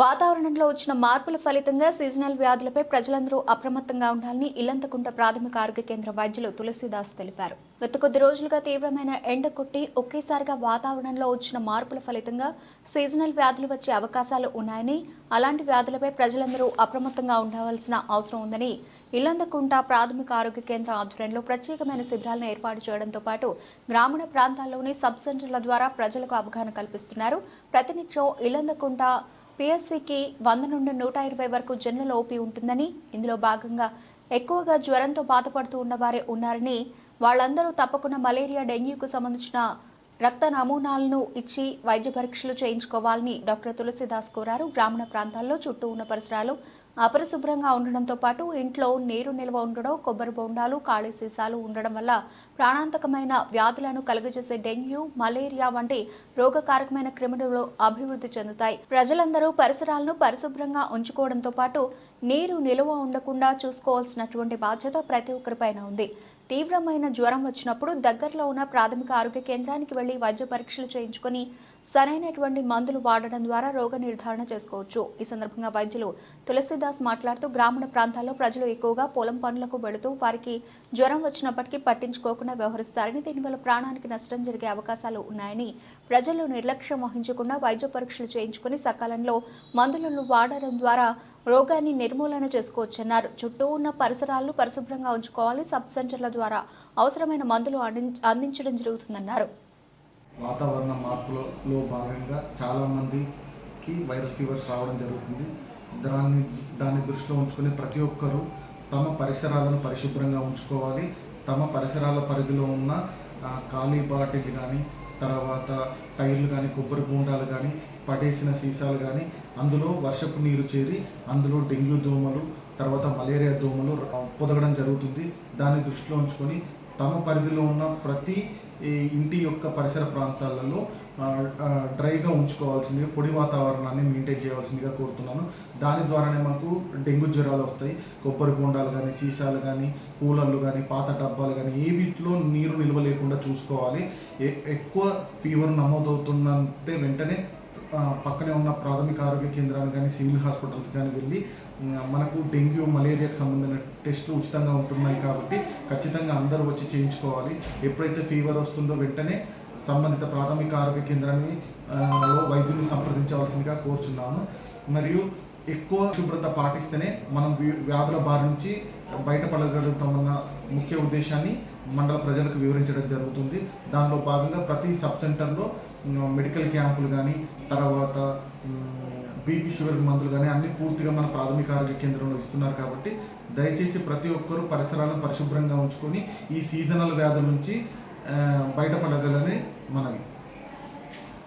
వాతావరణంలో వచ్చిన మార్పుల ఫలితంగా సీజనల్ వ్యాధులపై ప్రజలందరూ అప్రమత్తంగా ఉండాలని ఇల్లంతకుంట ప్రాథమిక ఆరోగ్య కేంద్ర వైద్యులు తులసిదాస్ తెలిపారు. గత కొద్ది రోజులుగా తీవ్రమైన ఎండ కొట్టి ఒకేసారిగా వాతావరణంలో వచ్చిన మార్పుల ఫలితంగా సీజనల్ వ్యాధులు వచ్చే అవకాశాలు ఉన్నాయని అలాంటి వ్యాధులపై ప్రజలందరూ అప్రమత్తంగా ఉండవలసిన అవసరం ఉందని ఇల్లందకుంట ప్రాథమిక ఆరోగ్య కేంద్ర ఆధ్వర్యంలో ప్రత్యేకమైన శిబిరాలను ఏర్పాటు చేయడంతో పాటు గ్రామీణ ప్రాంతాల్లోని సబ్ సెంటర్ల ద్వారా ప్రజలకు అవగాహన కల్పిస్తున్నారు. ప్రతినిత్యం ఇల్లందకుంట పిఎస్సికి వంద నుండి నూట ఇరవై వరకు జనరల్ ఓపీ ఉంటుందని ఇందులో భాగంగా ఎక్కువగా జ్వరంతో బాధపడుతూ ఉన్నవారే ఉన్నారని వాళ్ళందరూ తప్పకుండా మలేరియా డెంగ్యూకు సంబంధించిన రక్త నమూనాలను ఇచ్చి వైద్య పరీక్షలు చేయించుకోవాలని డాక్టర్ తులసిదాస్ కోరారు. గ్రామీణ ప్రాంతాల్లో చుట్టూ ఉన్న పరిసరాలు అపరిశుభ్రంగా ఉండడంతో పాటు ఇంట్లో నీరు నిల్వ ఉండడం కొబ్బరి బొండాలు ఖాళీ సీసాలు ఉండడం వల్ల ప్రాణాంతకమైన వ్యాధులను కలుగజేసే డెంగ్యూ మలేరియా వంటి రోగకారకమైన క్రిములు అభివృద్ధి చెందుతాయి. ప్రజలందరూ పరిసరాలను పరిశుభ్రంగా ఉంచుకోవడంతో పాటు నీరు నిల్వ ఉండకుండా చూసుకోవాల్సినటువంటి బాధ్యత ప్రతి ఒక్కరిపైన ఉంది. తీవ్రమైన జ్వరం వచ్చినప్పుడు దగ్గరలో ఉన్న ప్రాథమిక ఆరోగ్య కేంద్రానికి వెళ్ళి వైద్య పరీక్షలు చేయించుకొని సరైనటువంటి మందులు వాడడం ద్వారా రోగ నిర్ధారణ చేసుకోవచ్చు. ఈ సందర్భంగా వైద్యులు దాస్ మాట్లాడుతూ గ్రామీణ ప్రాంతాల్లో ప్రజలు ఎక్కువగా పొలం పనులకు వెళుతూ వారికి జ్వరం వచ్చినప్పటికీ పట్టించుకోకుండా వ్యవహరిస్తారని దీనివల్ల ప్రాణానికి నష్టం జరిగే అవకాశాలు ఉన్నాయని ప్రజలు నిర్లక్ష్యం వహించకుండా వైద్య పరీక్షలు చేయించుకుని సకాలంలో మందులను వాడడం ద్వారా రోగాన్ని నిర్మూలన చేసుకోవచ్చన్నారు. చుట్టూ ఉన్న పరిసరాలను పరిశుభ్రంగా ఉంచుకోవాలి సబ్ సెంటర్ల ద్వారా అవసరమైన మందులు అందించడం జరుగుతుందన్నారు. వాతావరణ మార్పులలో భాగంగా చాలామందికి వైరల్ ఫీవర్స్ రావడం జరుగుతుంది. దాన్ని దాన్ని దృష్టిలో ఉంచుకొని ప్రతి ఒక్కరూ తమ పరిసరాలను పరిశుభ్రంగా ఉంచుకోవాలి. తమ పరిసరాల పరిధిలో ఉన్న ఖాళీ బాటిల్ కానీ తర్వాత టైర్లు కానీ కొబ్బరి బూండాలు కానీ పడేసిన సీసాలు కానీ అందులో వర్షపు నీరు చేరి అందులో డెంగ్యూ దోమలు తర్వాత మలేరియా దోమలు పొదగడం జరుగుతుంది. దాన్ని దృష్టిలో ఉంచుకొని తమ పరిధిలో ఉన్న ప్రతి ఇంటి యొక్క పరిసర ప్రాంతాలలో డ్రైగా ఉంచుకోవాల్సిందిగా పొడి వాతావరణాన్ని మెయింటైన్ చేయవలసిందిగా కోరుతున్నాను. దాని ద్వారానే మాకు డెంగ్యూ జ్వరాలు వస్తాయి. కొబ్బరి బొండాలు కానీ సీసాలు కానీ కూలర్లు కానీ పాత డబ్బాలు కానీ ఏ వీటిలో నీరు నిల్వ లేకుండా చూసుకోవాలి. ఎ- ఎక్కువ ఫీవర్ నమోదవుతుందంటే వెంటనే పక్కనే ఉన్న ప్రాథమిక ఆరోగ్య కేంద్రాలు కానీ సివిల్ హాస్పిటల్స్ కానీ వెళ్ళి మనకు డెంగ్యూ మలేరియాకి సంబంధించిన టెస్టులు ఉచితంగా ఉంటున్నాయి కాబట్టి ఖచ్చితంగా అందరూ వచ్చి చేయించుకోవాలి. ఎప్పుడైతే ఫీవర్ వస్తుందో వెంటనే సంబంధిత ప్రాథమిక ఆరోగ్య కేంద్రాన్ని ఆ, వైద్యుని సంప్రదించవలసిందిగా కోరుచున్నాను మరియు ఎక్కువ శుభ్రత పాటిస్తేనే మనం వ్యాధుల బారి నుంచి బయటపడగలుగుతామన్న ముఖ్య ఉద్దేశాన్ని మండల ప్రజలకు వివరించడం జరుగుతుంది. దానిలో భాగంగా ప్రతి సబ్ సెంటర్లో మెడికల్ క్యాంపులు కానీ తర్వాత బీపీ షుగర్ మందులు కానీ అన్ని పూర్తిగా మన ప్రాథమిక ఆరోగ్య కేంద్రంలో ఇస్తున్నారు కాబట్టి దయచేసి ప్రతి ఒక్కరూ పరిసరాలను పరిశుభ్రంగా ఉంచుకొని ఈ సీజనల్ వ్యాధుల నుంచి బయటపడగలని మనవి.